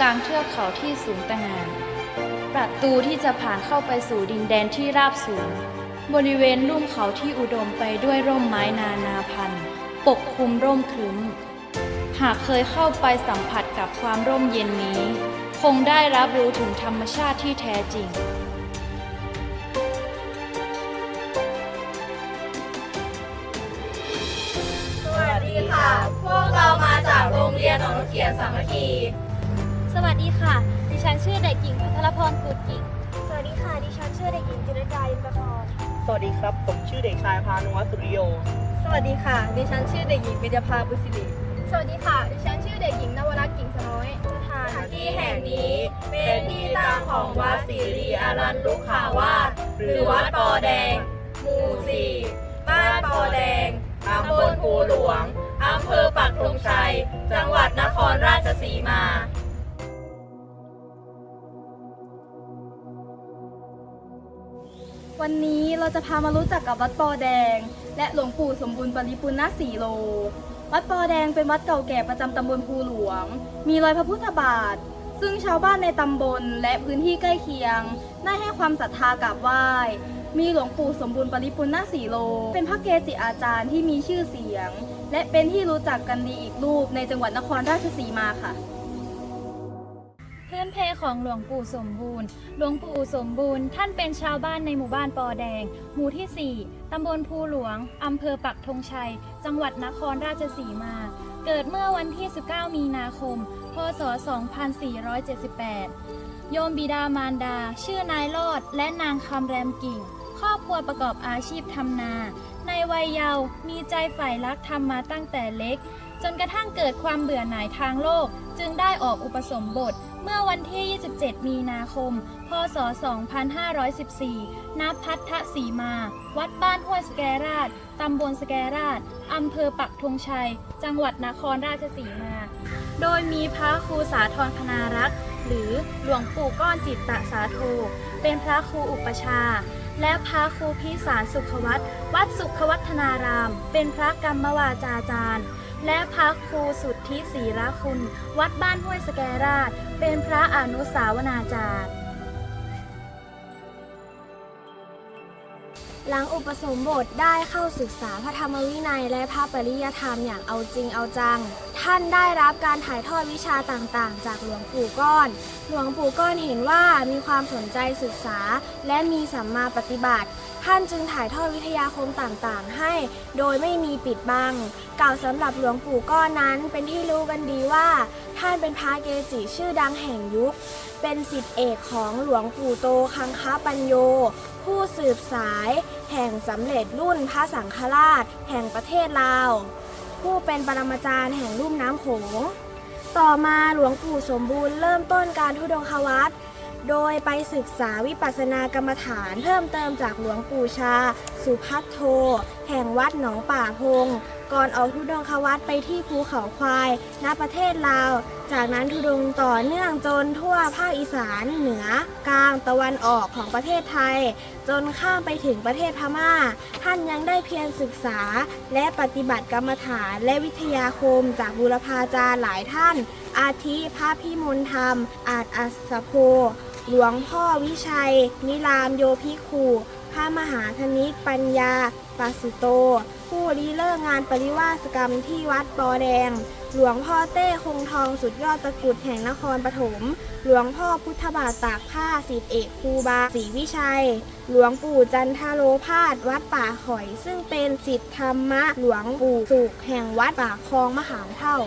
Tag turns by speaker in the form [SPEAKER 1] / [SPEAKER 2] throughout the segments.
[SPEAKER 1] กลางเทือกเขาที่สูงตะงาน ประตูที่จะผ่านเข้าไปสู่ดินแดนที่ราบสูง บริเวณลุ่มเขาที่อุดมไปด้วยร่มไม้นานาพันธุ์ ปกคลุมร่มครึ้ม หากเคยเข้าไปสัมผัสกับความร่มเย็นนี้ คงได้รับรู้ถึงธรรมชาติที่แท้จริง
[SPEAKER 2] สวัสดีค่ะ พวกเรามาจากโรงเรียนหนองเขียนสามัคคี
[SPEAKER 3] สวัสดีค่ะ ดิฉันชื่อเด็กหญิงพัทรพรกุดกิ่ง
[SPEAKER 4] สวัสดีค่ะ ดิฉันชื่อเด็กหญิงจิรดาอินทรพร
[SPEAKER 5] สวัสดีครับ ผมชื่อเด็กชายพานุวัฒน์สุริโย
[SPEAKER 4] สวัสดีค่ะ ดิฉันชื่อเด็กหญิงปิยภาบุษิริ
[SPEAKER 3] สวัสดีค่ะ ดิฉันชื่อเด็กหญิงนวรักษ์กิ่งสน้อย
[SPEAKER 4] สถาน
[SPEAKER 2] ที่แห่งนี้เป็นที่ตั้งของวัดศรีรีอารันลุกขาวาสหรือวัดปอแดง หมู่สี่บ้านปอแดงตำบลภูหลวงอำเภอปักธงชัย จังหวัดนครราชสีมา
[SPEAKER 3] วันนี้เราจะพามารู้จักกับวัดปอแดง และหลวงปู่สมบูรณ์ปริปุณณสีโล วัดปอแดงเป็นวัดเก่าแก่ประจำตำบลภูหลวง มีรอยพระพุทธบาท ซึ่งชาวบ้านในตำบลและพื้นที่ใกล้เคียง ได้ให้ความศรัทธากราบไหว้ มีหลวงปู่สมบูรณ์ปริปุณณสีโล เป็นพระเกจิอาจารย์ที่มีชื่อเสียง และเป็นที่รู้จักกันดีอีกรูปในจังหวัดนครราชสีมาค่ะ เพของหลวงปู่สมบูรณ์ หลวงปู่สมบูรณ์ ท่านเป็นชาวบ้านในหมู่บ้านปอแดง หมู่ที่ 4 ตำบลภูหลวง อำเภอปักธงชัย จังหวัดนครราชสีมา เกิดเมื่อวันที่ 19 มีนาคม พศ 2478 โยมบิดามารดา ชื่อนายลอด และนางคำแรมกิ่ง ครอบครัวประกอบอาชีพทำนา ในวัยเยาว์มีใจใฝ่รักธรรมมาตั้งแต่เล็ก จนกระทั่งเกิดความเบื่อหน่ายทางโลก จึงได้ออกอุปสมบท เมื่อวันที่ 27 มีนาคม พศ 2514 ณ พัทธสีมา วัดบ้านห้วยสแกราช ตำบลสแกราช อำเภอปักธงชัย จังหวัดนครราชสีมา โดยมีพระครูสาธรพนารักษ์ หรือหลวงปู่ก้อนจิตตสาโท เป็นพระครูอุปชาและพระครูพิสารสุขวัตวัดสุขวัฒนาราม เป็นพระกรรมวาจาจารย์ และพระครูสุทธิศรีระคุณ วัดบ้านห้วยสแกราช เป็นพระอนุสาวนาจารย์
[SPEAKER 4] หลังอุปสมบทได้เข้าศึกษาพระธรรมวินัยและพระปริยธรรมอย่างเอาจริงเอาจัง ท่านได้รับการถ่ายทอดวิชาต่างๆ จากหลวงปู่ก้อน หลวงปู่ก้อนเห็นว่ามีความสนใจศึกษา และมีสัมมาปฏิบัติ ท่านจึงถ่ายทอดวิทยาคมต่างๆ ให้ โดยไม่มีปิดบังกล่าวสำหรับหลวงปู่ก้อนนั้นเป็นที่รู้กันดีว่า ท่านเป็นพระเกจิชื่อดังแห่งยุค เป็นสิทธิเอกของหลวงปู่โตคังคะปัญโย ผู้สืบสาย แห่งสำเร็จรุ่นพระสังฆราช แห่งประเทศลาว ผู้เป็นปรมาจารย์แห่งลุ่มน้ำโขง ต่อมาหลวงปู่สมบูรณ์เริ่มต้นการทุดงควัตร โดยไปศึกษาวิปัสสนากรรมฐานเพิ่มเติมจากหลวงปู่ชา สุพัทโท แห่งวัดหนองป่าพง ก่อนออกทุดงควัตไปที่ภูเขาควายณประเทศลาว จากนั้นทุดงต่อเนื่องจนทั่วภาคอีสานเหนือกลางตะวันออกของประเทศไทย จนข้ามไปถึงประเทศพม่า ท่านยังได้เพียรศึกษา และปฏิบัติกรรมฐานและวิทยาคมจากบุรพาจารย์หลายท่าน อาทิพระพิมลธรรม อาจอัสโพหลวงพ่อวิชัย นิรามโยภิกขุพระมหาธนิกปัญญาปัสสุโต ผู้ริเริ่มงานปริวาสกรรมที่วัดปอแดง หลวงพ่อเต้คงทองสุดยอดตะกุดแห่งนครปฐม หลวงพ่อพุทธบาทตากผ้าสิทธิเอกครูบาศรีวิชัย หลวงปู่จันทโลพาดวัดป่าข่อย ซึ่งเป็นสิทธิธรรมะหลวงปู่สุขแห่งวัดป่าคลองมหาเท่า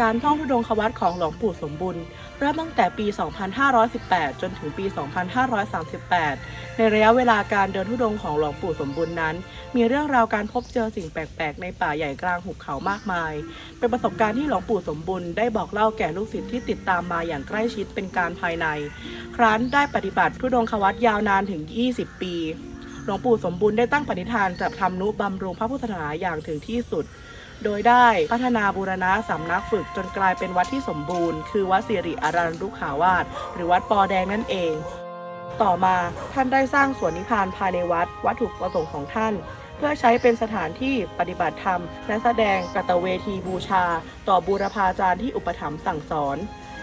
[SPEAKER 5] การท่องทุดงควัตของหลวงปู่สมบุญเริ่มตั้งแต่ปี 2518 จนถึงปี 2538 ในระยะเวลาการเดินทุดงของหลวงปู่สมบุญนั้น มีเรื่องราวการพบเจอสิ่งแปลก ๆ ในป่าใหญ่กลางหุบเขามากมาย เป็นประสบการณ์ที่หลวงปู่สมบุญได้บอกเล่าแก่ลูกศิษย์ที่ติดตามมาอย่างใกล้ชิดเป็นการภายใน ครั้นได้ปฏิบัติทุดงควัตยาวนานถึง 20 ปีหลวงปู่สมบูรณ์ได้ตั้งปณิธานจะทำนุบำรุงพระพุทธศาสนาอย่างถึงที่สุด โดยได้พัฒนาบูรณะสำนักฝึกจนกลายเป็นวัดที่สมบูรณ์ คือวัดสิริอารันรุขาวาสหรือวัดปอแดงนั่นเองต่อมาท่านได้สร้างสวนนิพพานภายในวัด วัตถุประสงค์ของท่าน เพื่อใช้เป็นสถานที่ปฏิบัติธรรม และแสดงกัตเวทีบูชา ต่อบูรพาจารย์ที่อุปถัมภ์สั่งสอน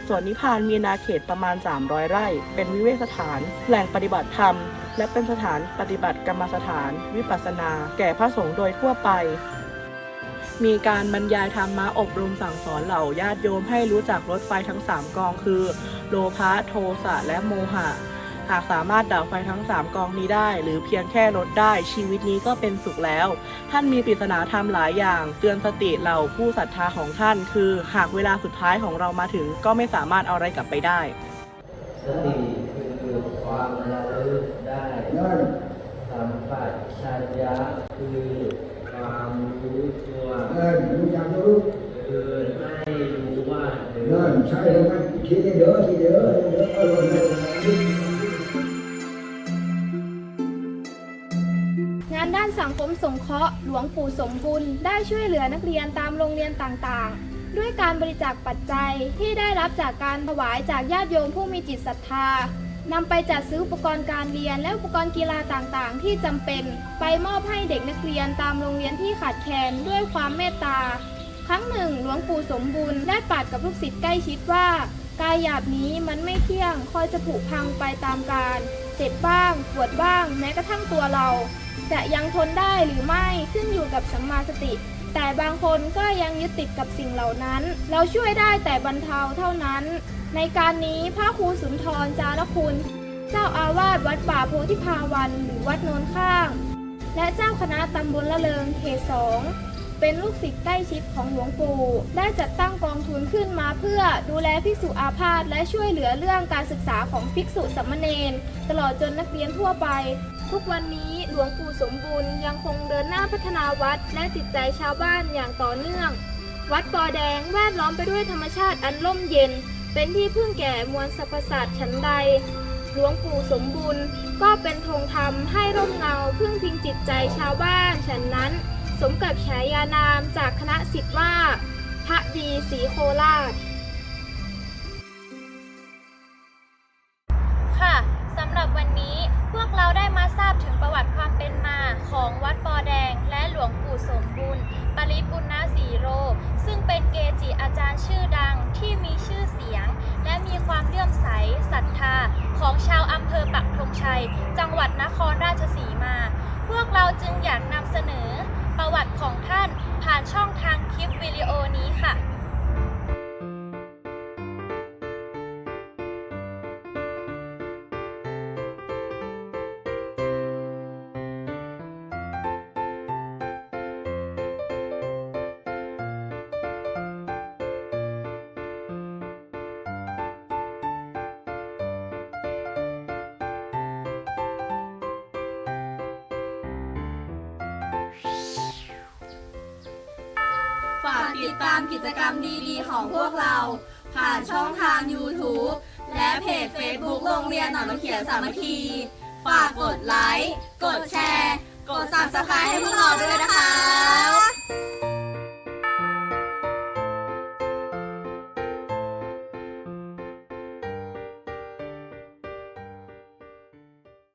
[SPEAKER 5] สวนนิพพานมีนาเขตประมาณ 300 ไร่ เป็นวิเวกสถาน แหล่งปฏิบัติธรรม และเป็นสถานปฏิบัติกรรมสถาน วิปัสสนา แก่พระสงฆ์โดยทั่วไป มีการบรรยายธรรมะอบรมสั่งสอนเหล่าญาติโยมให้รู้จักรถไฟทั้ง 3 กองคือ โลภะโทสะและโมหะ หากสามารถดับไฟทั้ง 3 กองนี้ได้ หรือเพียงแค่ลดได้ชีวิตนี้ก็เป็นสุขแล้ว ท่านมีปริศนาธรรมหลายอย่าง เตือนสติเหล่าผู้ศรัทธาของท่าน คือ หากเวลาสุดท้ายของเรามาถึง ก็ไม่สามารถเอาอะไรกลับไปได้
[SPEAKER 6] สติคือความระลึกได้
[SPEAKER 7] นั่น
[SPEAKER 6] สัมปชัญญะคือความรู้ตัว
[SPEAKER 7] นั่นรู้จักรู้
[SPEAKER 6] คือให้รู้ว่าเดิ
[SPEAKER 7] นั่น
[SPEAKER 6] น
[SPEAKER 7] ใช่ แล้วมันคิดเด้อคิดเด้อเด้อารมณ์
[SPEAKER 8] งานด้านสังคมสงเคราะห์หลวงปู่สมบุญได้ช่วยเหลือนักเรียนตามโรงเรียนต่างๆ ด้วยการบริจาคปัจจัยที่ได้รับจากการถวายจากญาติโยมผู้มีจิตศรัทธานำไปจัดซื้ออุปกรณ์การเรียนและอุปกรณ์กีฬาต่างๆ ที่จำเป็น ไปมอบให้เด็กนักเรียนตามโรงเรียนที่ขาดแคลนด้วยความเมตตา ครั้งหนึ่งหลวงปู่สมบูรณ์ได้ปาดกับลูกศิษย์ใกล้ชิดว่า กายหยาบนี้มันไม่เที่ยงคอยจะผุพังไปตามกาลเจ็บบ้าง ปวดบ้าง แม้กระทั่งตัวเรา จะยังทนได้หรือไม่ขึ้นอยู่กับสัมมาสติ แต่บางคนก็ยังยึดติดกับสิ่งเหล่านั้น เราช่วยได้แต่บรรเทาเท่านั้น ในการนี้พระครูสุนทรจารคุณ เจ้าอาวาสวัดป่าโพธิภาวันหรือวัดโนนข้าง และเจ้าคณะตำบลละเริงเขตสอง เป็นลูกศิษย์ใกล้ชิดของหลวงปู่ ได้จัดตั้งกองทุนขึ้นมาเพื่อดูแลภิกษุอาพาธและช่วยเหลือเรื่องการศึกษาของภิกษุสามเณรตลอดจนนักเรียนทั่วไป ทุกวันนี้หลวงปู่สมบูรณ์ยังคงเดินหน้าพัฒนาวัดและจิตใจชาวบ้านอย่างต่อเนื่อง วัดปอแดงแวดล้อมไปด้วยธรรมชาติอันร่มเย็น เป็นที่พึ่งแก่มวลสรรพสัตว์ชั้นใดหลวงปู่สมบูรณ์ก็เป็นธงธรรมให้ร่มเงาพึ่งพิงจิตใจชาวบ้านฉันนั้น สมกับฉายานามจากคณะสิทธิ์ว่า พระดีศรีโคราชา
[SPEAKER 3] กติด
[SPEAKER 2] ตามกิจกรรมดีๆ ของพวกเรา ผ่านช่องทาง YouTube และเพจ Facebook โรงเรียนหนองมะเขียนสามัคคี ฝากกดไลค์ กดแชร์ กด Subscribe ให้พวกเราด้วยนะคะ